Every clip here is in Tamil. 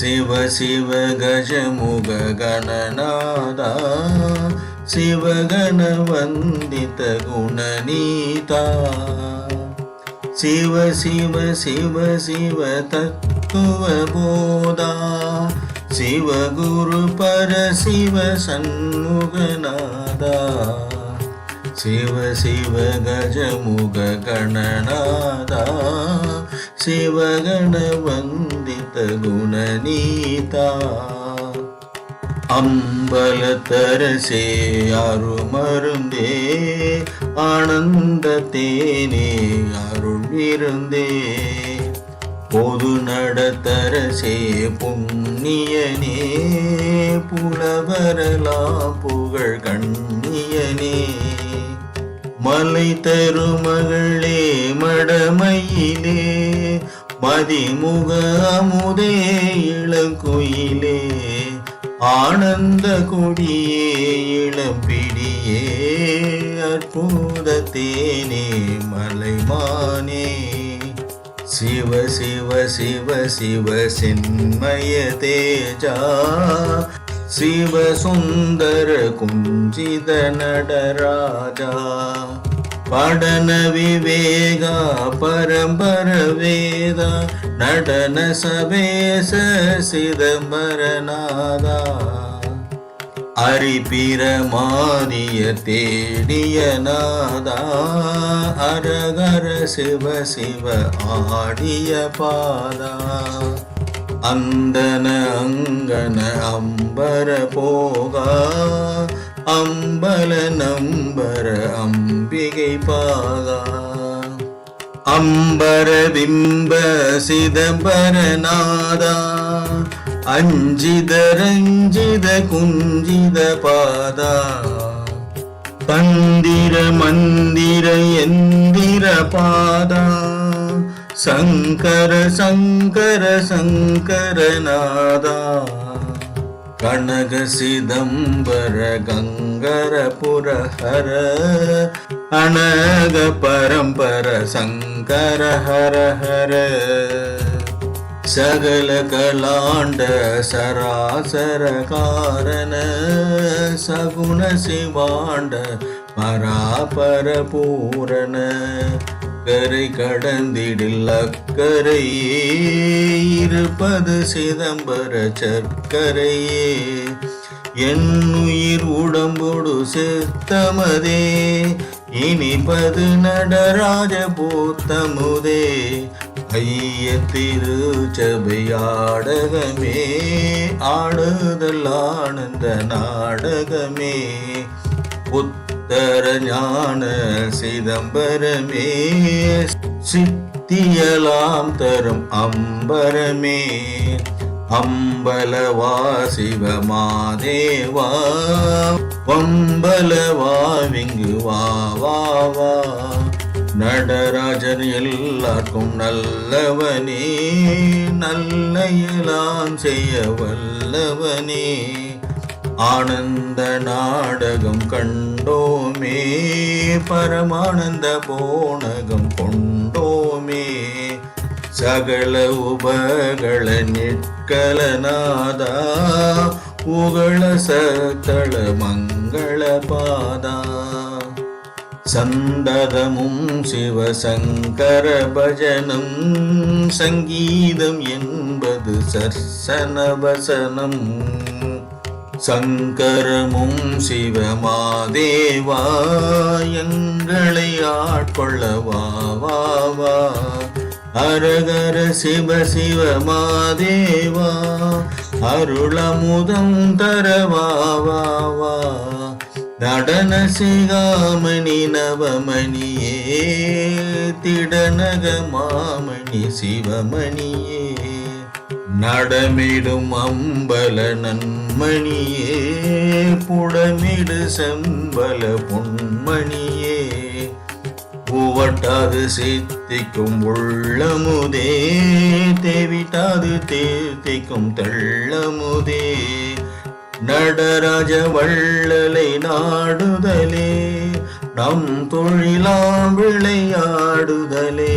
சிவ சிவ கஜமுக கணநாதா சிவகண வந்தித குணநீதா. சிவ சிவ சிவ சிவ தத்துவபோதா சிவகுரு பர சிவ சண்முகநாதா. சிவ சிவ கஜமுக கணநாதா சிவகண வந்தித குணநீதா. அம்பலத்தரசே அருமருந்தே ஆனந்த தேனே அருள் இருந்தே பொது நடத்தரசே புண்ணியனே புலவரலா புகழ் கண்ணியனே. மலை தருமகளே மடமையிலே மதிமுக அமுதே இளங்குயிலே ஆனந்த கொடியே இளம்பிடியே அற்புத தேனே மலைமானே சிவ சிவ சிவ சிவ சின்மய தேஜா சிவசுந்தர குஞ்சித நடராஜா படன விவேகா பரம்பர வேதா நடன சபேச சிதம்பரநாதா. அரிபிரமானிய தேடிய நாதா அரகர சிவ சிவ ஆடிய பாதா. அந்தன அங்கன அம்பர போகா அம்பல நம்பர அம்பிகை பாகா. அம்பர பிம்ப சிதம்பரநாதா அஞ்சித ரஞ்சித குஞ்சித பாதா. தந்திர மந்திர எந்திர பாதா. சங்கர சங்கர சங்கரநாதா கனக சிதம்பர கங்கர புரஹர அனக பரம்பர சங்கர ஹர ஹர சகல கலாண்ட சராசர காரண சகுண சிவாண்ட பராபர பூரண கரை கடந்திடில் அக்கரையே இருப்பது சிதம்பர சர்க்கரையே. என் உயிர் உடம்பொடு செத்தமதே இனிப்பது நடராஜ பூத்தமுதே ஐய திருச்சபையாடகமே ஆடுதல் ஆனந்த நாடகமே. புத்த உத்தர ஞான சிதம்பரமே. சித்தியலாம் தரும் அம்பரமே. அம்பலவா சிவமாதேவா. வம்பலவா விங்கு வா வா வா. நடராஜன் எல்லாருக்கும் நல்லவனே. நல்லையெல்லாம் செய்ய வல்லவனே. ஆனந்த நாடகம் கொண்டோமே பரமானந்த போனகம் கொண்டோமே. சகல உபகள நிற்கலநாதா புகழ சத்தள மங்கள பாதா. சந்ததமும் சிவசங்கர பஜனம் சங்கீதம் என்பது சர்சனவசனம். சங்கரமும் சிவமாதேவா எங்களை ஆட்கொள்ளவா அரகர சிவ சிவமாதேவா அருளமுதம் தரவாவா நடன சிகாமணி நவமணியே திடநக மாமணி சிவமணியே. நடமிடும் அம்பல நன்மணியே புடமிடு செம்பல பொன்மணியே. பூவட்டாது சித்திக்கும் உள்ளமுதே தேவிட்டாது தேர்த்திக்கும் தள்ளமுதே. நடராஜ வள்ளலை நாடுதலே நம் தொழிலாம் விளையாடுதலே.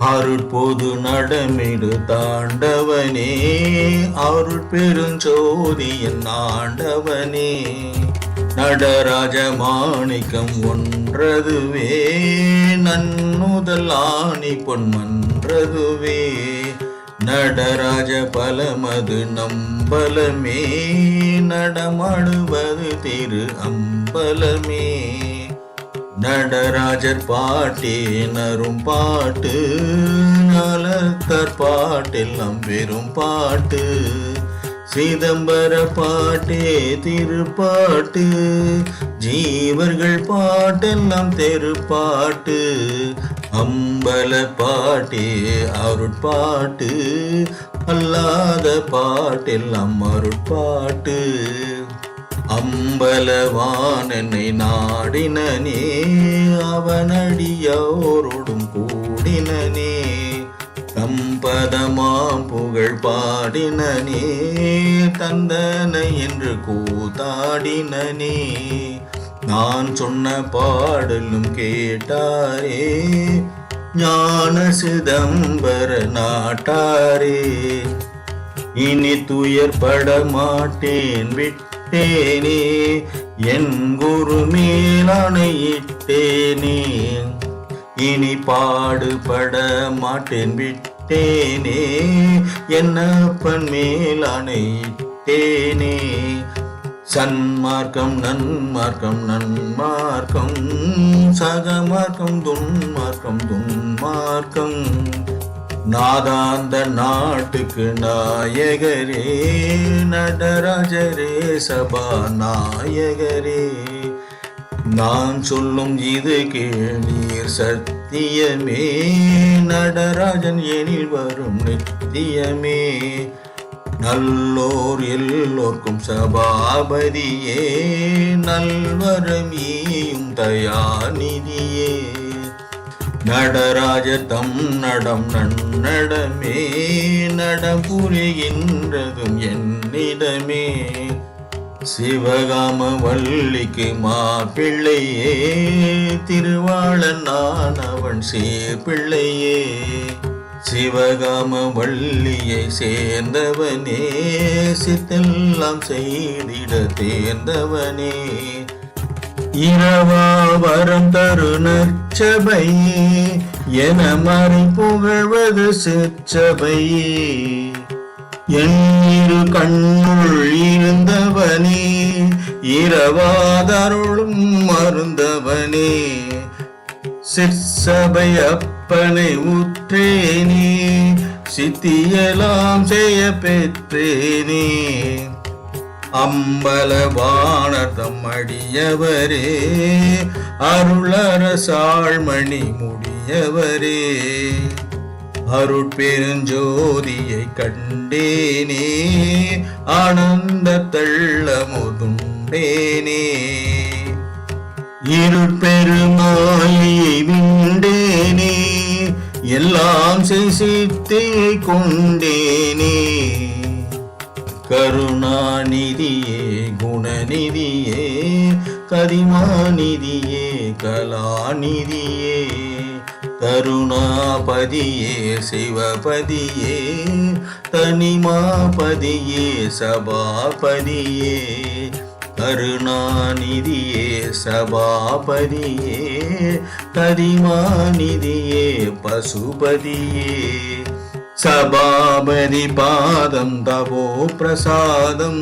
அருட்பொது நடமிடு தாண்டவனே அருட்பெருஞ்சோதியின் ஆண்டவனே. நடராஜ மாணிக்கம் ஒன்றதுவே நன்னுதல் ஆணி பொன்மன்றதுவே. நடராஜ பலமது நம்பலமே நடமாடுவது திரு அம்பலமே. நடராஜர் பாட்டினரும் பாட்டு நலத்தர் பாட்டெல்லாம் வெறும் பாட்டு. சிதம்பர பாட்டே திருப்பாட்டு ஜீவர்கள் பாட்டெல்லாம் தெருப்பாட்டு. அம்பல பாட்டே அருட்பாட்டு அல்லாத பாட்டெல்லாம் அருட்பாட்டு. அம்பலவான் என்னை நாடினனே அவனடியோரோடும் தம்பதமாம் புகழ் பாடினனே தந்தனை என்று கூத்தாடினனே நான் சொன்ன பாடலும் கேட்டாரே ஞான சிதம்பர நாட்டாரே. இனி துயர்பட மாட்டேன் விட்டு விட்டேனே என் குரு மேலானையிட்டேனே இனி பாடுபட மாட்டேன் விட்டேனே. என்னப்பன் மேலானையிட்டேனே சன்மார்க்கம் நன்மார்க்கம் நன்மார்க்கம். சகமார்க்கம் துன்மார்க்கம் துன்மார்க்கம். நாதாந்த நாட்டுக்கு நாயகரே நடராஜரே சபா நாயகரே நான் சொல்லும் இது கேளீர் சத்தியமே நடராஜன் எனில் வரும் நித்தியமே. நல்லோர் எல்லோர்க்கும் சபாபதியே நல்வரமியும் தயாநிதியே. நடராஜ தம் நடம் நன்னடமே நடபுரிகின்றதும் என்னிடமே. சிவகாம வள்ளிக்கு மாப்பிள்ளையே திருவாளன் நான் அவன் சேர்பிள்ளையே சிவகாம வள்ளியை சேர்ந்தவனே சித்தெல்லாம் செய்திட தேர்ந்தவனே. இரவாவரம் தரு நற்சபையே என மறை புகழ்வது சிற்சபை. என் கண்ணுள் இருந்தவனே இரவாதருளும் மருந்தவனே. சிற்சபை அப்பனை உற்றேனே சித்தியெல்லாம் செய்ய பெற்றேனே. அம்பலவானதம் அடியவரே அருளரசாழ்மணி முடியவரே. அருட்பெருஞ்சோதியை கண்டேனே ஆனந்த தள்ள முதுண்டேனே இருட்பெருமாயை விண்டேனே எல்லாம் சிசித்தே கொண்டேனே. கருணாநிதியே குணநிதியே கரிமாநிதியே கலாநிதியே கருணாபதியே சிவபதியே தனிமாபதியே சபாபதியே கருணாநிதியே சபாபதியே கரிமாநிதியே பசுபதியே. சபாபதி பாதம் தவோ பிரசாதம்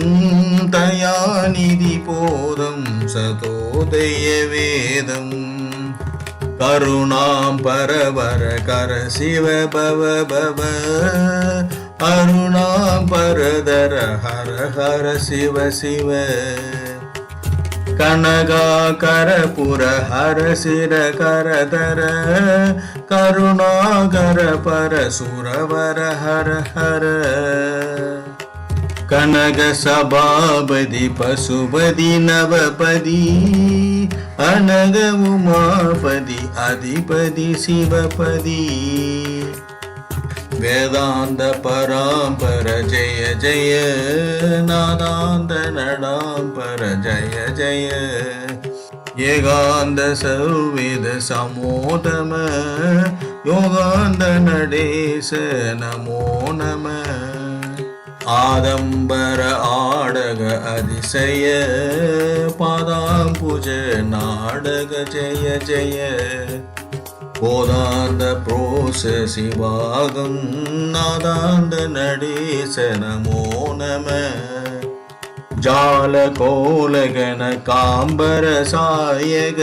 தயாநிதி போதம் சதோதய வேதம். கருணாம் பரவர கர சிவ பவ பவ அருணாம் பரதர ஹர ஹர சிவ சிவ. கனகாகரபுர ஹர சிர கரதர கருணாகர பரசுரவர ஹர ஹர கனக சபாபதி பசுபதி நவபதி அனக உமாபதி அதிபதி சிவபதி. வேதாந்த பராம்பர ஜெய ஜெய நாதாந்த நடாம்பர ஜெய ஜெய. ஏகாந்த சௌவித சமோதம யோகாந்த நடேச நமோ நம ஆதம்பர ஆடக அதிசய பாதாம்புஜ நாடக ஜெய ஜெய. போதாந்த புரோச சிவாகம் நாதாந்த நடேச நமோ நம ஜால கோலகன காம்பர சாயக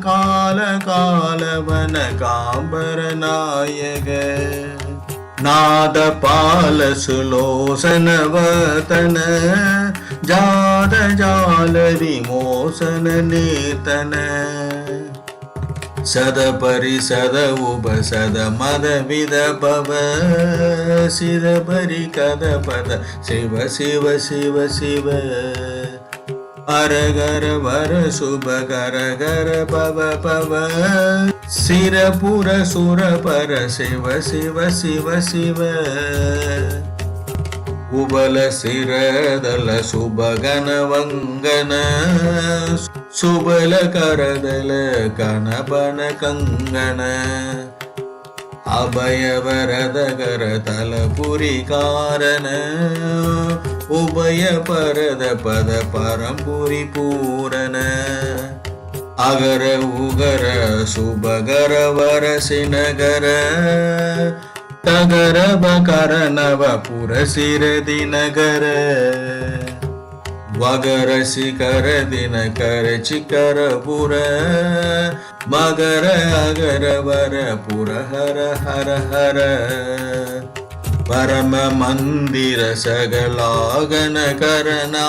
கால காலவன காம்பர நாயக. நாத பால சுலோசன ஜாத ஜால விமோசன நேತನ சத பரிசத உப சத மத வித பவ சித பரி கத பத சிவ சிவ சிவ சிவ. அரகர வர சுப கர கர பவ பவ. சிரபுர சுர பர சிவ சிவ சிவ சிவ. உபல சிரதல சுபகன வங்கன. ಸುಬಲ ಕರದಲ ಕನಪನ ಕಂಗಣ ಅಭಯವರದಗರ ತಲಪುರಿ ಕಾರಣ ಉಭಯ ಪರದ ಪದ ಪರಂಪುರಿ ಪೂರನ ಅಗರ ಉಗರ ಸುಭಗರ ವರಸಿನಗರ ತಗರ ಬಕರ ನವ ಪುರಸಿರದಿ ನಗರ வகர சிகர தினகர சிக்கரபுர மகர அகர வர புரஹர ஹர ஹர. பரம மந்திர சகலாகன கரணா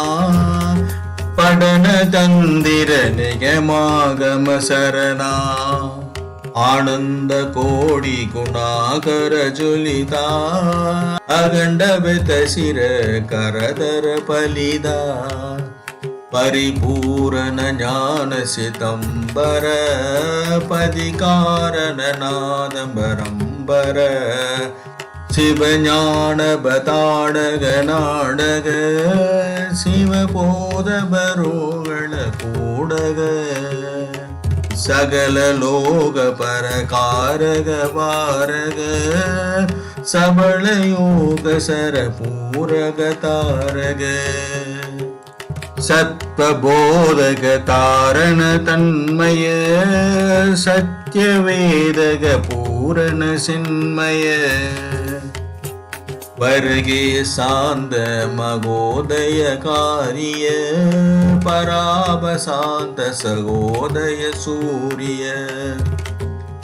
படன தந்திர நிகமாகம சரணா. ஆனந்த கோடி குணாகர ஜுலிதா அகண்ட சிர கரதர பலிதா. பரிபூரண ஞான சிதம்பர பதிகாரண நாதம்பரம்பர சிவஞான பதாடக நாடக சிவபோத பரோகள கூடக. சகல லோக பரகாரக பாரக சபல யோக சர பூரக தாரக. சத்வபோதக தாரண தன்மய சத்யவேதக பூரண சின்மய. வருகே சாந்த மகோதய காரிய பராபசாந்த சகோதய சூரிய.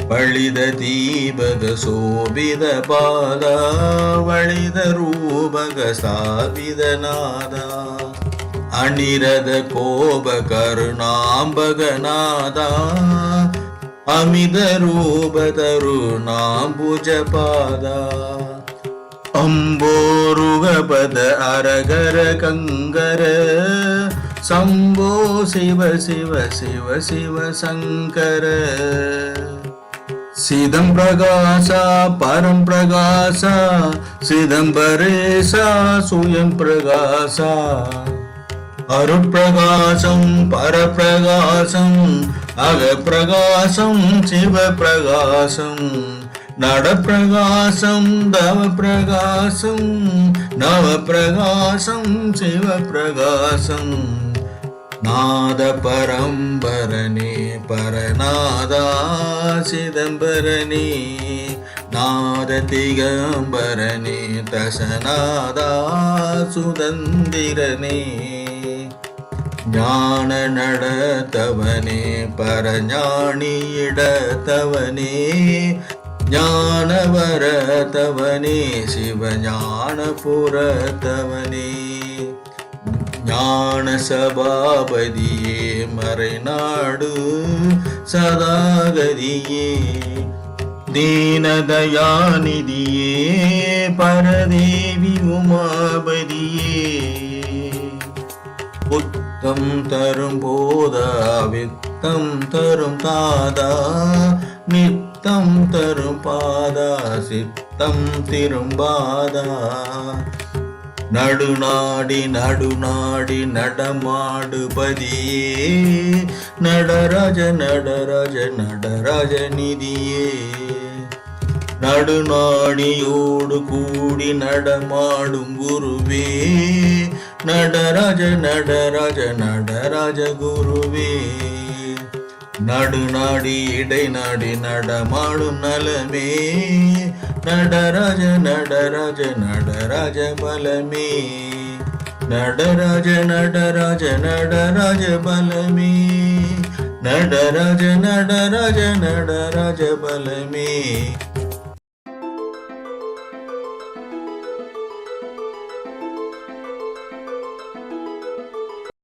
பழித தீபக சோபித பாத வழித ரூபக சாபித நாதா. அனிரத கோப கருணாம்பகநாதா அமித ரூப தருணாம்புஜ பாதா. அம்போருகபத அரகர கங்கர சம்போ சிவ சிவ சிவ சிவ சங்கர. சிதம் பிரகாசா பரம் பிரகாசா சிதம்பரேசா சுயம் பிரகாசா அருட்பிரகாசம் பரப்பிரகாசம் அகப்பிரகாசம் சிவபிரகாசம் நடப்பிரகாசம் தவப்பிரகாசம் நவப்பிரகாசம் சிவப்பிரகாசம். நாத பரம்பரனே பரநாதா சிதம்பரனே நாத திகம்பரனே தசநாதா சுதந்திரனே. ஞான நடத்தவனே பரஞானியிடத்தவனே ஞானவரத்தவனே சிவஞானபுரத்தவனே. ஞான சபாபதியே மறைநாடு சதாகதியே. தீனதயாநிதியே பரதேவி உமாபதியே புத்தம் தரும் போதா வித்தம் தரும் தாதா நித் நித்தம் தரும் பாதா சித்தம் திரும்பாதா. நடுநாடி நடுநாடி நடமாடுபதியே நடராஜ நடராஜ நடராஜ நிதியே. நடுநாடியோடு கூடி நடமாடும் குருவே நடராஜ நடராஜ நடராஜ குருவே. நடுநாடி இடைநாடி நடமாடும் நலமே. நடராஜ நடராஜ நடராஜ பலமே. நடராஜ நடராஜ நடராஜ பலமே. நடராஜ நடராஜ நடராஜ பலமே.